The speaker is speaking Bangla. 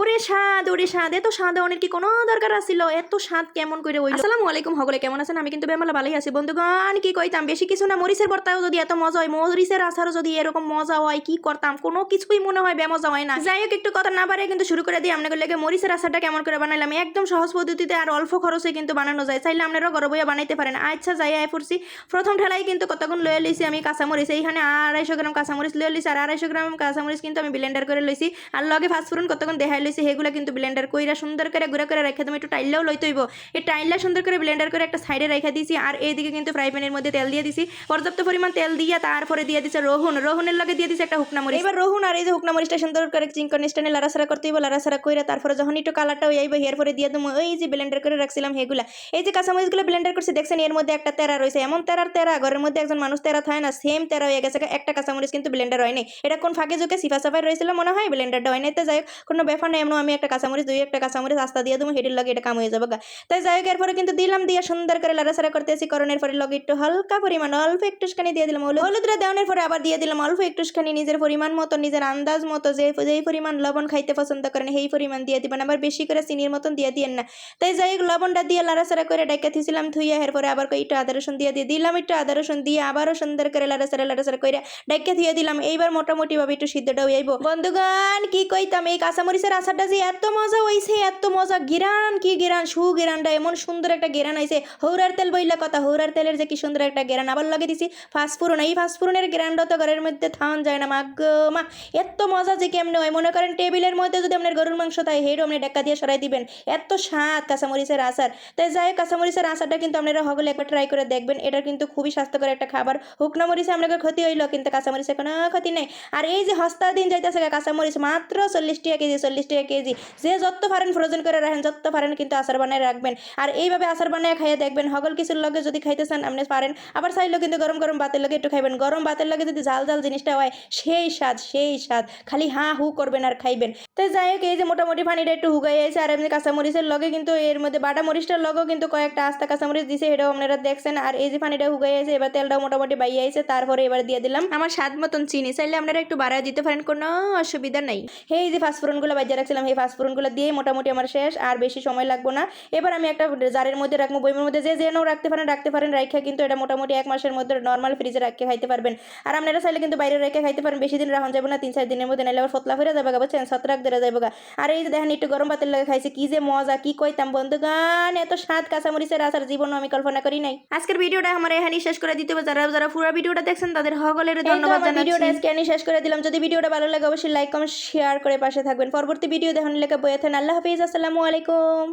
ওরে স্বাদ ওরে স্বাদ। এত স্বাদ অনেক কি কোনো দরকার আছিল? এত স্বাদ কেমন করে ওই আসসালামু আলাইকুম হগলে কেমন আছেন? আমি কিন্তু বেমালা ভালোই আছি। বন্ধুগণ, কি কইতাম? বেশি কিছু না, মরিচের ভর্তাও যদি এত মজা হয়, মরিচের আচারও যদি এরকম মজা হয়, কি করতাম? কোনো কিছুই মনে হয় বেমজা হয় না। যাই হোক, একটু কথা না পারে কিন্তু শুরু করে দিই। আপনাদের লেগে মরিচের আচারটা কেমন করে বানাইলাম? একদম সহজ পদ্ধতিতে আর অল্প খরচে কিন্তু বানানো যায়। চাইলে আপনারাও ঘর বইয়া বানাইতে পারেন। আচ্ছা যাই, আয় পড়ছি প্রথম ঠেলাই কিন্তু কতক্ষণ লয়ে লইছি আমি কাঁচামরিচ? এইখানে আড়াইশো গ্রাম কাঁচামরিচ লয়ে লইছি, আর আড়াইশো গ্রাম কাঁচামরিচ কিন্তু আমি ব্লেন্ডার করে লইছি। আর লগে ফাস্টফুডন কতক্ষণ দেখাই লইছি সেগুলো কিন্তু ব্লেন্ডার কইরা সুন্দর করে গুঁড়া করে রেখে তুমি একটু টাইললেও লইতে হইব এই টাইলটা সুন্দর করে ব্লেন্ডার করে একটা সাইডে রেখে দিয়েছি আর এইদিকে কিন্তু ফ্রাই প্যানের মধ্যে তেল দিয়ে দিছি। পর্যাপ্ত পরিমাণ তেল দিয়ে তারপরে দিয়ে দিছে রহুন। রহুনের লগে দিয়ে দিছে একটা হুকনা মরিচ। এবার রহুন আর এই যে হুকনা মরিচটা সুন্দর করে চিংকন স্টানে লাড়াছাড়া করতে হইব লাড়াছাড়া কইরা তারপরে যখন একটু কালারটা আইব এর পরে দিয়ে দেবো ওই যে ব্লেন্ডার করে রাখছিলাম হেগুলা। এই যে কাঁচামরিচগুলো ব্লেন্ডার করছি, দেখছেন এর মধ্যে একটা তেরা রয়েছে। এমন তেরার তেরা, ঘরের মধ্যে একজন মানুষ তেরা থাকে না সেম তেরা হয়ে গেছে। একটা কাঁচামরিচ কিন্তু ব্লেন্ডার হয়নি এটা কোন ফাঁকে ঝুঁকে সিফা সাফাই রয়েছিল মনে হয়? ব্লেন্ডারটা হয় নাই। তো যাই হোক, কোনো ব্যাপার নেই এমন আমি একটা কাঁচামরিচ, দুই একটা কাঁচামরিচ, আস্তা দিয়ে দেবো হেডির লগে এটা কাম হয়ে যাবে। তাই যাই হোক, এরপরে কিন্তু দিলাম, দিয়ে সুন্দর করে লাড়াছাড়া করতেছি কারণ এরপরে লগে একটু হালকা পরিমাণ অল্প একটুখানি দিয়ে দিলাম হলুদ। হলুদটা দেওয়ানোর পরে আবার দিয়ে দিলাম অল্প একটুখানি নিজের পরিমাণ মতো, নিজের আন্দাজ মতো, যে যেই পরিমাণ লবণ খাইতে পছন্দ করেন, সেই পরিমাণ দিয়ে দিবেন। আবার বেশি করে চিনির মতন দিয়ে দিয়েন না। তাই যাই হোক, লবণটা দিয়ে লাড়াছাড়া করে ডেকে থিছিলাম থুইয়া এরপরে আবার কই একটু আদা, রসুন দিয়ে দিয়ে দিলাম একটু আদা, রসুন দিয়ে আবারও সুন্দর করে লাড়াছাড়া লাড়াছাড়া করে ডেকে থুয়ে দিলাম। এইবার মোটামুটি ভাবে একটু সিদ্ধটা হইব। বন্ধুগান কি কইতাম? এই কাঁচামরিচের আচারটা যে এত মজা হইছে এত মজা। গিরান কি গিরান সু গিরানটা এমন সুন্দর একটা গেরান আইছে হৌরার তেল বইলা কথা হৌরার তেলের যে কি সুন্দর একটা গেরান। আবার লাগে দিছি ফাস্টফুরন এই ফাস্টফুরনের গেরানটা তো ঘরের মধ্যে থান যায় না মা গো মা। এত মজা যে কেমনে হয়। মনে করেন টেবিলের মধ্যে যদি আপনার গরুর মাংস তাই হেডও আপনি ডাক্কা দিয়ে সরাই দিবেন। এত স্বাদ কাঁচামরিচের আচার। তাই যাই হোক, কাঁচামরিচের আচারটা কিন্তু আপনারা হগলে একবার ট্রাই করে দেখবেন। এটা কিন্তু খুবই স্বাস্থ্যকর একটা খাবার। হুকনা মরিচে আপনাকে ক্ষতি হইল কিন্তু কাঁচামরিচে কোনো ক্ষতি নেই। আর এই যে হস্তা দিন যাইতেছে কাঁচামরিচ মাত্র চল্লিশ টাকা কেজি চল্লিশ টাকা কেজি। যে যত পারেন ফ্রোজেন করে রাখেন যত পারেন কিন্তু আচার বানায় রাখবেন। আর এইভাবে আচার বানায় খাইয়ে দেখবেন হগল কিছুর লগে যদি খাইতে চান আপনি পারেন। আবার চাইলেও কিন্তু গরম গরম বাতের লগে একটু খাইবেন। গরম বাতের লগে যদি ঝাল ঝাল জিনিসটা হয় সেই স্বাদ সেই স্বাদ। খালি হা হু করবেন আর খাইবেন। তো যাই হোক এই যে মোটামুটি পানিটা একটু হুগাই আছে আর এমনি কাঁচামরিচের লগে কিন্তু এর মধ্যে বাটা মরিচটার লগেও কিন্তু কয়েকটা আস্তা কাঁচামরিচ দিছে এটাও আপনারা দেখছেন। আর এই যে পানিটা হুগাই আছে এবার তেলটাও মোটামুটি বাইয়ে আছে তারপরে এবার দিয়ে দিলাম। আমার স্বাদ মতন চিনি চাইলে আপনারা একটু বাড়ায় দিতে পারেন কোনো অসুবিধা নাই। এই যে ফাস্টফুরনগুলো বাজিয়ে রাখছিলাম এই ফাস্টফুরনগুলো দিয়ে মোটামুটি আমার শেষ আর বেশি সময় লাগবে না। এবার আমি একটা জারের মধ্যে রাখব বইমের মধ্যে যে যেন রাখতে পারেন রাখতে পারেন রাখা কিন্তু এটা মোটামুটি এক মাসের মধ্যে নর্মাল ফ্রিজে রাখতে খাইতে পারবেন। আর আপনারা চাইলে কিন্তু বাইরে রেখে খাইতে পারেন বেশি দিন রাখুন যাবে না তিন চার দিনের মধ্যে নাইলে আবার ফতলা ফিরে যাবে গা বুঝছেন? সতরাক ধরে যাবে গা। আর এই যে দেখেন একটু গরম ভাতের লাগে খাইছে কি যে মজা কি কইতাম বন্ধুগান এত স্বাদ কাঁচামরিচের আসার জীবন আমি কল্পনা করি নাই। আজকের ভিডিওটা আমার এখানে শেষ করে দিতে হবে। যারা যারা পুরো ভিডিওটা দেখছেন তাদের সকলের ধন্যবাদ জানাচ্ছি। ভিডিওটা আজকে শেষ করে দিলাম। যদি ভিডিওটা ভালো লাগে অবশ্যই লাইক কমেন্ট শেয়ার করে পাশে থাকবেন। পরবর্তী ভিডিও দেখানোর লেখা বয়ে থাকেন। আল্লাহ হাফিজ আসসালামু আলাইকুম।